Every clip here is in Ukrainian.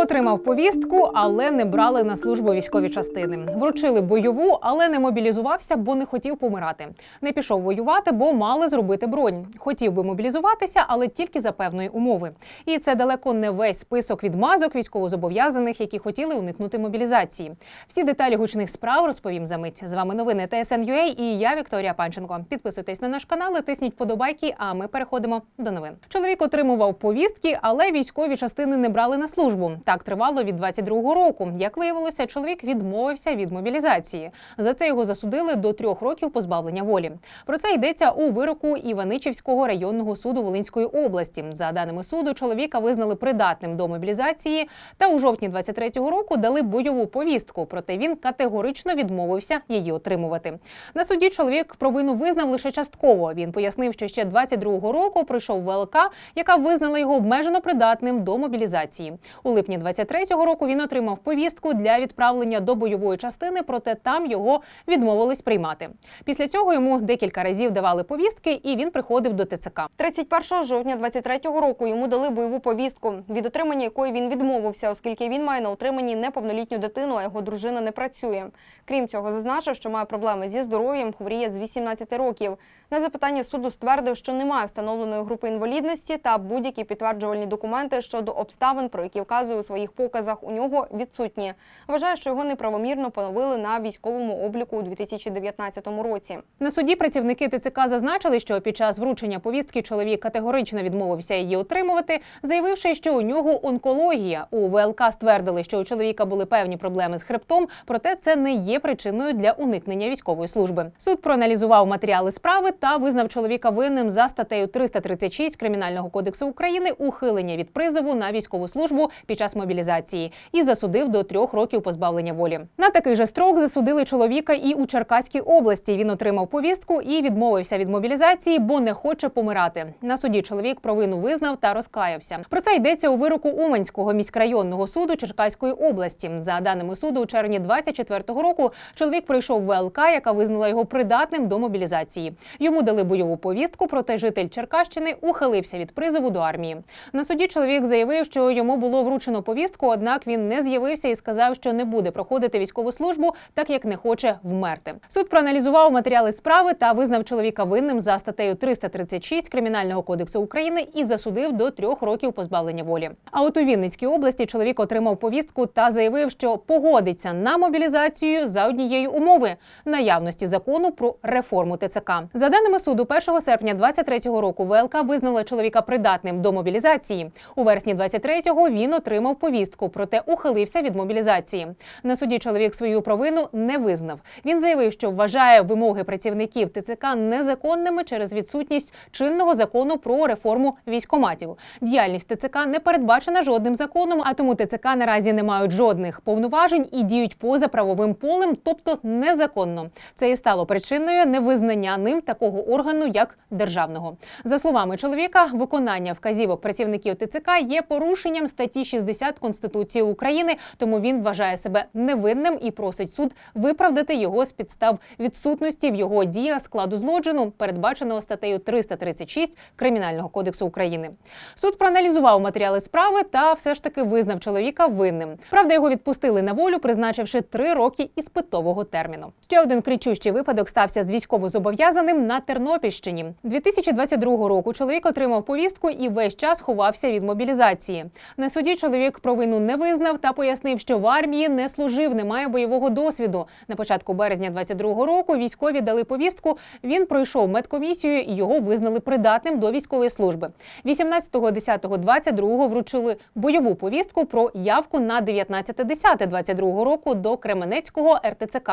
Отримав повістку, але не брали на службу військові частини. Вручили бойову, але не мобілізувався, бо не хотів помирати. Не пішов воювати, бо мали зробити бронь. Хотів би мобілізуватися, але тільки за певної умови. І це далеко не весь список відмазок військовозобов'язаних, які хотіли уникнути мобілізації. Всі деталі гучних справ розповім за мить. З вами новини ТСН.UA і я Вікторія Панченко. Підписуйтесь на наш канал, і тисніть подобайки. А ми переходимо до новин. Чоловік отримував повістки, але військові частини не брали на службу. Так тривало від 22-го року. Як виявилося, чоловік відмовився від мобілізації. За це його засудили до трьох років позбавлення волі. Про це йдеться у вироку Іваничівського районного суду Волинської області. За даними суду, чоловіка визнали придатним до мобілізації та у жовтні 23-го року дали бойову повістку. Проте він категорично відмовився її отримувати. На суді чоловік провину визнав лише частково. Він пояснив, що ще 22-го року прийшов ВЛК, яка визнала його обмежено придатним до мобілізації. У липні 23-го року він отримав повістку для відправлення до бойової частини, проте там його відмовились приймати. Після цього йому декілька разів давали повістки, і він приходив до ТЦК. 31 жовтня 23-го року йому дали бойову повістку, від отримання якої він відмовився, оскільки він має на утриманні неповнолітню дитину, а його дружина не працює. Крім цього, зазначив, що має проблеми зі здоров'ям, хворіє з 18 років. На запитання суду ствердив, що немає встановленої групи інвалідності та будь-які підтверджувальні документи щодо обставин, про які вказує у своїх показах, у нього відсутні. Вважає, що його неправомірно поновили на військовому обліку у 2019 році. На суді працівники ТЦК зазначили, що під час вручення повістки чоловік категорично відмовився її отримувати, заявивши, що у нього онкологія. У ВЛК ствердили, що у чоловіка були певні проблеми з хребтом, проте це не є причиною для уникнення військової служби. Суд проаналізував матеріали справи та визнав чоловіка винним за статтею 336 кримінального кодексу України ухилення від призову на військову службу під час мобілізації і засудив до трьох років позбавлення волі. На такий же строк засудили чоловіка і у Черкаській області. Він отримав повістку і відмовився від мобілізації, бо не хоче помирати. На суді чоловік провину визнав та розкаявся. Про це йдеться у вироку Уманського міськрайонного суду Черкаської області. За даними суду, у червні 24-го року чоловік пройшов ВЛК, яка визнала його придатним до мобілізації. Йому дали бойову повістку, проте житель Черкащини ухилився від призову до армії. На суді чоловік заявив, що йому було вручено повістку, однак він не з'явився і сказав, що не буде проходити військову службу, так як не хоче вмерти. Суд проаналізував матеріали справи та визнав чоловіка винним за статтею 336 кримінального кодексу України і засудив до трьох років позбавлення волі. А от у Вінницькій області чоловік отримав повістку та заявив, що погодиться на мобілізацію за однієї умови наявності закону про реформу ТЦК. За даними суду, 1 серпня 23-го року ВЛК визнала чоловіка придатним до мобілізації. У вересні 23-го він отримав повістку, проте ухилився від мобілізації. На суді чоловік свою провину не визнав. Він заявив, що вважає вимоги працівників ТЦК незаконними через відсутність чинного закону про реформу військоматів. Діяльність ТЦК не передбачена жодним законом, а тому ТЦК наразі не мають жодних повноважень і діють поза правовим полем, тобто незаконно. Це і стало причиною невизнання ним такого органу, як державного. За словами чоловіка, виконання вказівок працівників ТЦК є порушенням статті 60 Конституції України, тому він вважає себе невинним і просить суд виправдати його з підстав відсутності в його діях складу злочину, передбаченого статтею 336 Кримінального кодексу України. Суд проаналізував матеріали справи та все ж таки визнав чоловіка винним. Правда, його відпустили на волю, призначивши три роки іспитового терміну. Ще один кричущий випадок стався з військовозобов'язаним на Тернопільщині. 2022 року чоловік отримав повістку і весь час ховався від мобілізації. На суді чоловік провину не визнав та пояснив, що в армії не служив, не має бойового досвіду. На початку березня 22 року військові дали повістку. Він пройшов медкомісію і його визнали придатним до військової служби. 18.10.22 вручили бойову повістку про явку на 19.10.22 року до Кременецького РТЦК.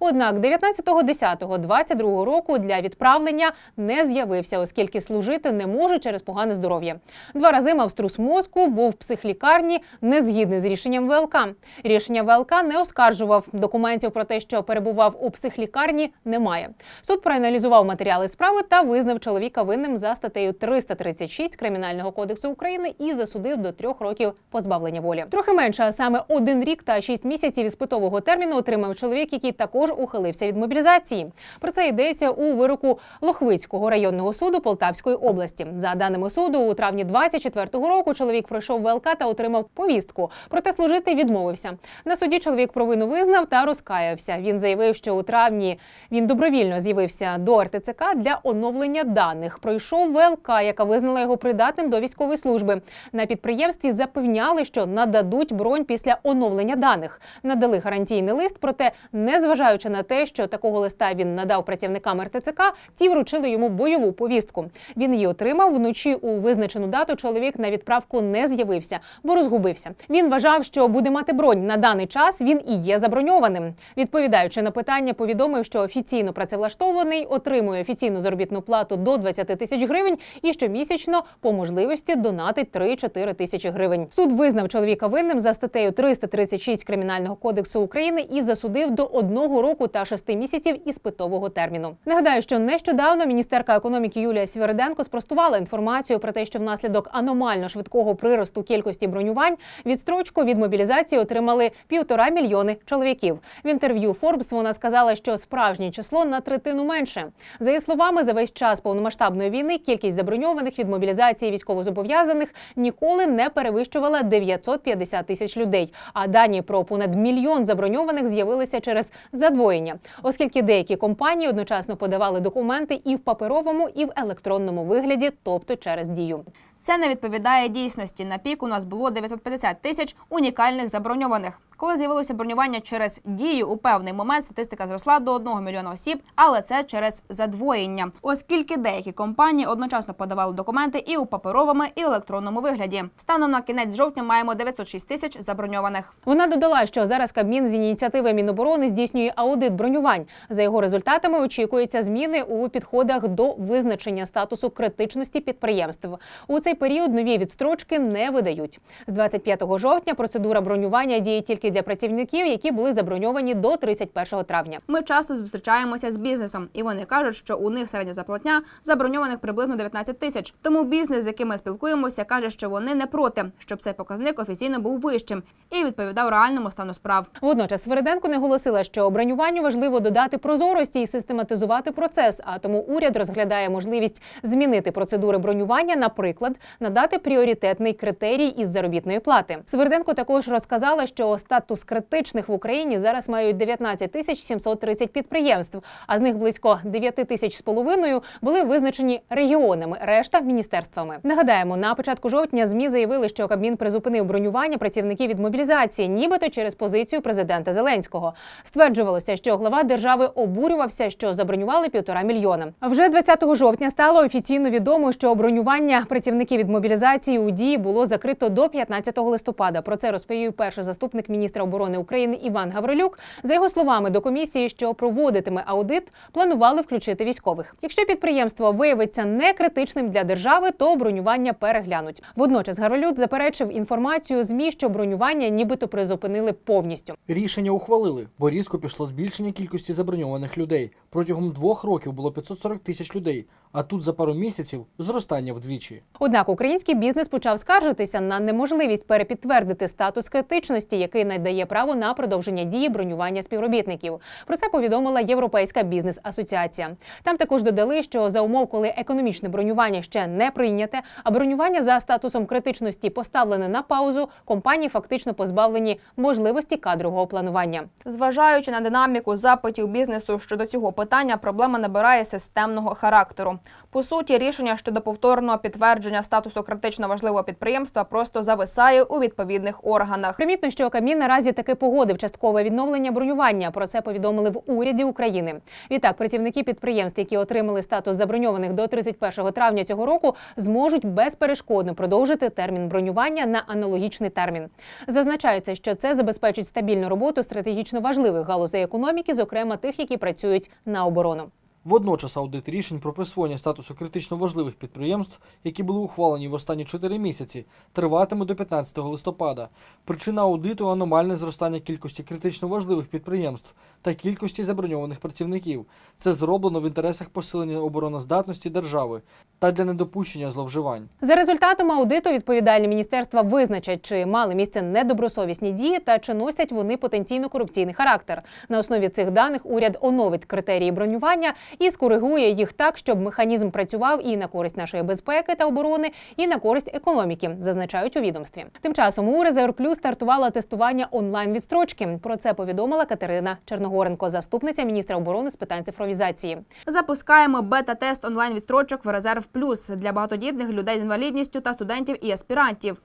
Однак 19.10.22 року для відправлення не з'явився, оскільки служити не може через погане здоров'я. Два рази мав струс мозку, був в психлікарні, не згідний з рішенням ВЛК. Рішення ВЛК не оскаржував. Документів про те, що перебував у психлікарні, немає. Суд проаналізував матеріали справи та визнав чоловіка винним за статтею 336 Кримінального кодексу України і засудив до трьох років позбавлення волі. Трохи менше, а саме один рік та шість місяців іспитового терміну отримав чоловік, який також ухилився від мобілізації. Про це йдеться у вироку Лохвицького районного суду Полтавської області. За даними суду, у травні 24-го року чоловік пройшов ВЛК та отримав повістку. Проте служити відмовився. На суді чоловік провину визнав та розкаявся. Він заявив, що у травні він добровільно з'явився до РТЦК для оновлення даних. Пройшов ВЛК, яка визнала його придатним до військової служби. На підприємстві запевняли, що нададуть бронь після оновлення даних. Надали гарантійний лист, проте, незважаючи на те, що такого листа він надав працівникам РТЦК, ті вручили йому бойову повістку. Він її отримав вночі у визначену дату. Чоловік на відправку не з'явився, бо розгубився. Він вважав, що буде мати бронь на даний час. Він і є заброньованим. Відповідаючи на питання, повідомив, що офіційно працевлаштований отримує офіційну заробітну плату до 20 тисяч гривень і щомісячно по можливості донатить 3-4 тисячі гривень. Суд визнав чоловіка винним за статтею 336 кримінального кодексу України і засудив до одного року та шести місяців іспитового терміну. Нагадаю, що нещодавно міністерка економіки Юлія Свириденко спростувала інформацію про те, що внаслідок аномально швидкого приросту кількості бронювань відстрочку від мобілізації отримали півтора мільйони чоловіків. В інтерв'ю Forbes вона сказала, що справжнє число на третину менше. За її словами, за весь час повномасштабної війни кількість заброньованих від мобілізації військовозобов'язаних ніколи не перевищувала 950 тисяч людей. А дані про понад мільйон заброньованих з'явилися через задвоєння, оскільки деякі компанії одночасно подавали документи і в паперовому, і в електронному вигляді, тобто через дію. Це не відповідає дійсності. На пік у нас було 950 тисяч унікальних заброньованих. Коли з'явилося бронювання через дію, у певний момент статистика зросла до 1 мільйона осіб, але це через задвоєння, оскільки деякі компанії одночасно подавали документи і у паперовому, і електронному вигляді. Станом на кінець жовтня маємо 906 тисяч заброньованих. Вона додала, що зараз Кабмін з ініціативи Міноборони здійснює аудит бронювань. За його результатами очікуються зміни у підходах до визначення статусу критичності підприємств. У цей період нові відстрочки не видають. З 25 жовтня процедура бронювання діє тільки для працівників, які були заброньовані до 31 травня. Ми часто зустрічаємося з бізнесом, і вони кажуть, що у них середня зарплатня заброньованих приблизно 19 тисяч. Тому бізнес, з яким ми спілкуємося, каже, що вони не проти, щоб цей показник офіційно був вищим і відповідав реальному стану справ. Водночас Свериденко наголосила, що бронюванню важливо додати прозорості і систематизувати процес. А тому уряд розглядає можливість змінити процедури бронювання, наприклад, надати пріоритетний критерій із заробітної плати. Сверденко також розказала, що статус критичних в Україні зараз мають 19 тисяч 730 підприємств, а з них близько 9 тисяч з половиною були визначені регіонами, решта міністерствами. Нагадаємо, на початку жовтня змі заявили, що Кабмін призупинив бронювання працівників від мобілізації, нібито через позицію президента Зеленського. Стверджувалося, що глава держави обурювався, що забронювали півтора мільйона. Вже 20 жовтня стало офіційно відомо, що бронювання працівників від мобілізації у дії було закрито до 15 листопада. Про це розповів перший заступник міністра оборони України Іван Гаврилюк. За його словами, до комісії, що проводитиме аудит, планували включити військових. Якщо підприємство виявиться не критичним для держави, то бронювання переглянуть. Водночас Гаврилюк заперечив інформацію змі, що бронювання нібито призупинили повністю. Рішення ухвалили, бо різко пішло збільшення кількості заброньованих людей. Протягом двох років було 540 тисяч людей, а тут за пару місяців зростання вдвічі. Однак український бізнес почав скаржитися на неможливість перепідтвердити статус критичності, який надає право на продовження дії бронювання співробітників. Про це повідомила Європейська бізнес-асоціація. Там також додали, що за умов, коли економічне бронювання ще не прийняте, а бронювання за статусом критичності поставлене на паузу, компанії фактично позбавлені можливості кадрового планування. Зважаючи на динаміку запитів бізнесу щодо цього питання, проблема набирає системного характеру. По суті, рішення щодо повторного підтвердження статусу критично важливого підприємства просто зависає у відповідних органах. Примітно, що Кабмін наразі таки погодив часткове відновлення бронювання. Про це повідомили в уряді України. Відтак, працівники підприємств, які отримали статус заброньованих до 31 травня цього року, зможуть безперешкодно продовжити термін бронювання на аналогічний термін. Зазначається, що це забезпечить стабільну роботу стратегічно важливих галузей економіки, зокрема тих, які працюють на оборону. Водночас аудит рішень про присвоєння статусу критично важливих підприємств, які були ухвалені в останні 4 місяці, триватиме до 15 листопада. Причина аудиту аномальне зростання кількості критично важливих підприємств та кількості заброньованих працівників. Це зроблено в інтересах посилення обороноздатності держави. Та для недопущення зловживань. За результатом аудиту відповідальні міністерства визначать, чи мали місце недобросовісні дії та чи носять вони потенційно корупційний характер. На основі цих даних уряд оновить критерії бронювання і скоригує їх так, щоб механізм працював і на користь нашої безпеки та оборони, і на користь економіки, зазначають у відомстві. Тим часом у Резерв Плюс стартувало тестування онлайн відстрочки. Про це повідомила Катерина Черногоренко, заступниця міністра оборони з питань цифровізації. Запускаємо бета-тест онлайн відстрочок в резерв плюс для багатодітних людей з інвалідністю та студентів і аспірантів.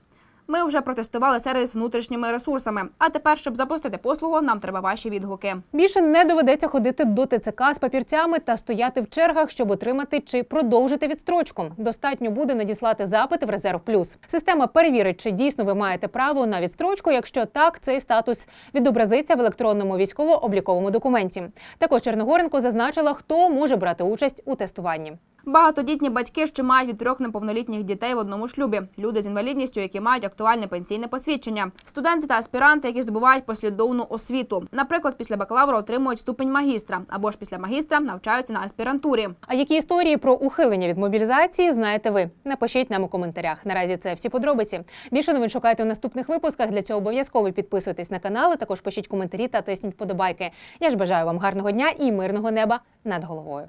Ми вже протестували сервіс внутрішніми ресурсами. А тепер, щоб запустити послугу, нам треба ваші відгуки. Більше не доведеться ходити до ТЦК з папірцями та стояти в чергах, щоб отримати чи продовжити відстрочку. Достатньо буде надіслати запит в резерв плюс. Система перевірить, чи дійсно ви маєте право на відстрочку. Якщо так, цей статус відобразиться в електронному військово-обліковому документі. Також Черногоренко зазначила, хто може брати участь у тестуванні. Багатодітні батьки, що мають від трьох неповнолітніх дітей в одному шлюбі, люди з інвалідністю, які мають актуальне пенсійне посвідчення, студенти та аспіранти, які здобувають послідовну освіту. Наприклад, після бакалавра отримують ступень магістра або ж після магістра навчаються на аспірантурі. А які історії про ухилення від мобілізації знаєте ви? Напишіть нам у коментарях. Наразі це всі подробиці. Більше новин шукайте у наступних випусках. Для цього обов'язково підписуйтесь на канал. Також пишіть коментарі та тисніть подобайки. Я ж бажаю вам гарного дня і мирного неба над головою.